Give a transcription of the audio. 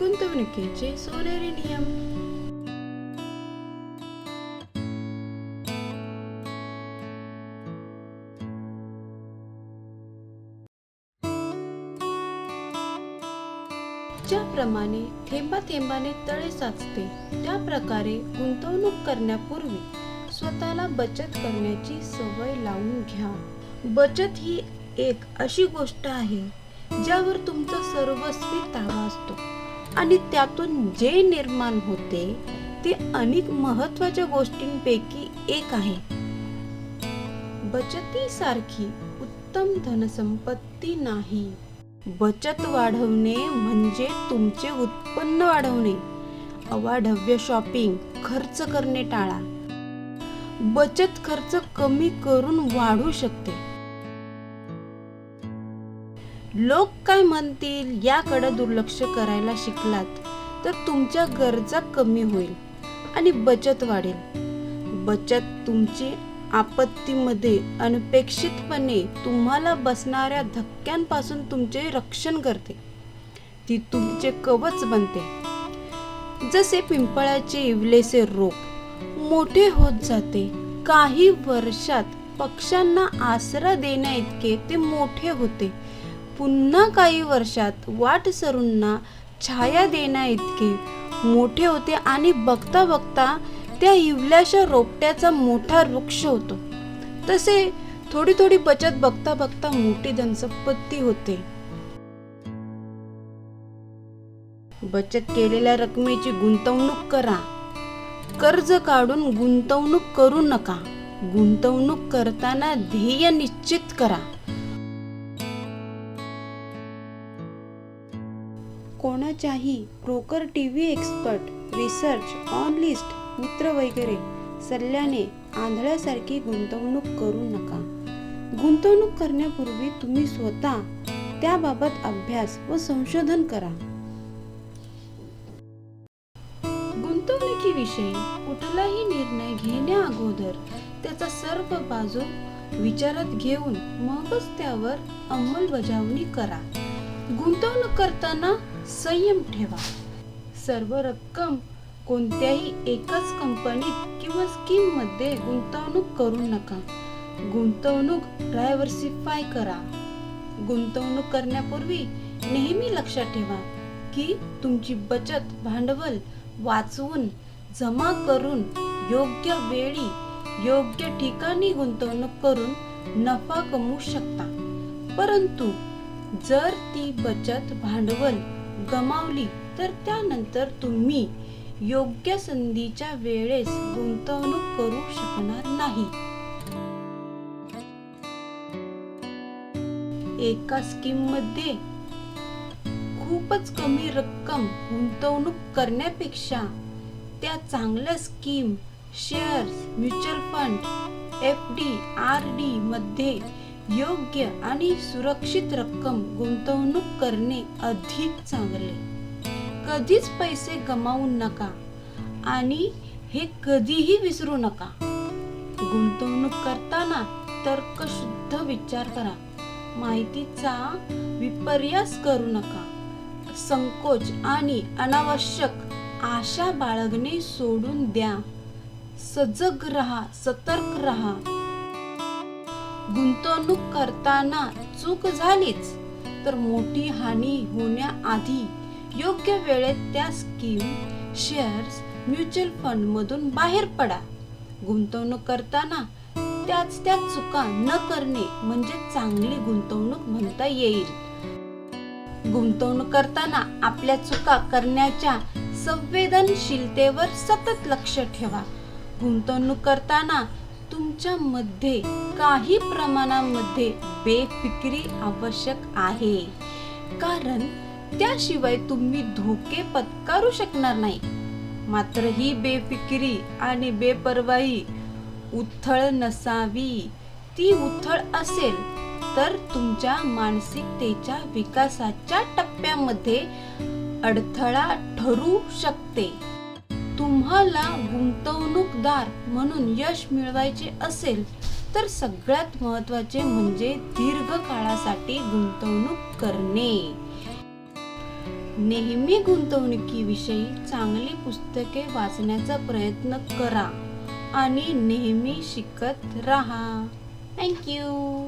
गुंतवणुकीचे सोनेरी नियम. ज्याप्रमाणे थेंबा थेंबाने तळे साचते त्या प्रकारे गुंतवणूक करण्यापूर्वी स्वतःला बचत करण्याची सवय लावून घ्या. बचत ही एक अशी गोष्ट आहे ज्यावर तुमचा सर्वस्वी ताबा असतो. आणि त्यातून जे निर्माण होते ते अनेक महत्त्वाच्या गोष्टींपैकी एक आहे. बचतीसारखी उत्तम धनसंपत्ती नाही. बचत वाढवणे म्हणजे तुमचे उत्पन्न वाढवणे. अवाढव्य शॉपिंग खर्च करणे टाळा. बचत खर्च कमी करून वाढू शकते. लोक काय म्हणतील याकडे दुर्लक्ष करायला शिकलात तर तुमच्या गरजा कमी होईल आणि बचत वाढेल. बचत तुमची आपत्तीमध्ये अनपेक्षितपणे तुम्हाला बसणाऱ्या धक्क्यांपासून तुमचे रक्षण करते. ती तुमचे कवच बनते. जसे पिंपळाचे इवलेसे रोप मोठे होत जाते काही वर्षात पक्ष्यांना आसरा देण्या इतके ते मोठे होते. पुन्हा काही वर्षात वाटसरूंना छाया देण्या इतके. मोठे होते आणि बघता बघता त्या इवल्याशा रोपट्याचा मोठा वृक्ष होतो. तसे थोडी थोडी बचत बघता बघता मोठी धनसंपत्ती होते. बचत केलेल्या रकमेची गुंतवणूक करा. कर्ज काढून गुंतवणूक करू नका. गुंतवणूक करताना ध्येय निश्चित करा. कोणाच्याही broker TV expert research on list मित्र वगैरे सल्ल्याने आंधळ्यासारखी गुंतवणूक करू नका. गुंतवणूक करण्यापूर्वी तुम्ही स्वतः त्याबाबत अभ्यास व संशोधन करा. गुंतवणुकीविषयी कुठलाही निर्णय घेण्या अगोदर त्याचा सर्व बाजू विचारात घेऊन मगच त्यावर अंमलबजावणी करा. गुंतवणूक करताना संयम ठेवा. सर्व रक्कम कोणत्याही एकाच कंपनीत किंवा स्कीममध्ये गुंतवणूक करू नका. गुंतवणूक डायव्हर्सिफाय करा. गुंतवणूक करण्यापूर्वी नेहमी लक्षात ठेवा की तुमची बचत भांडवल वाचवून जमा करून योग्य वेळी योग्य ठिकाणी गुंतवणूक करून नफा कमवू शकता. परंतु जर ती बचत भांडवल गमावली तर त्यानंतर तुम्ही योग्य संधीच्या वेळेस गुंतवणूक करू शकणार नाही. एका स्कीममध्ये खूपच कमी रक्कम गुंतवणूक करण्यापेक्षा त्या चांगल्या scheme shares mutual fund F D R D मध्ये योग्य आणि सुरक्षित रक्कम गुंतवणूक करणे अधिक चांगले. कधीच पैसे गमावू नका आणि हे कधीही विसरू नका. गुंतवणूक करताना तर्कशुद्ध विचार करा. माहितीचा विपर्यास करू नका. संकोच आणि अनावश्यक आशा बाळगणे सोडून द्या. सजग रहा सतर्क रहा. गुंतवणूक करताना चूक झालीच तर मोठी हानी होण्याआधी योग्य वेळेत त्या स्कीम शेअर्स म्युच्युअल फंड मधून बाहेर पडा. गुंतवणूक करताना त्याच त्या चुका न करणे म्हणजे चांगली गुंतवणूक म्हणता येईल. गुंतवणूक करताना आपल्या चुका करण्याच्या संवेदनशीलतेवर सतत लक्ष ठेवा. गुंतवणूक करताना तुमच्या मध्ये काही प्रमाणामध्ये बेफिक्री आवश्यक आहे. कारण त्याशिवाय तुम्ही धोके पत्करू शकणार नाही. मात्र ही बेफिक्री आणि बेपरवाही उथळ नसावी. ती उथळ असेल तर तुमच्या मानसिकतेच्या विकासाच्या टप्प्यामध्ये अडथळा ठरू शकते. तुम्हाला गुंतवणूकदार म्हणून यश मिळवायचे असेल तर सगळ्यात महत्त्वाचे म्हणजे दीर्घ काळासाठी गुंतवणूक करणे. नेहमी गुंतवणुकीविषयी चांगली पुस्तके वाचण्याचा प्रयत्न करा आणि नेहमी शिकत राहा. थँक्यू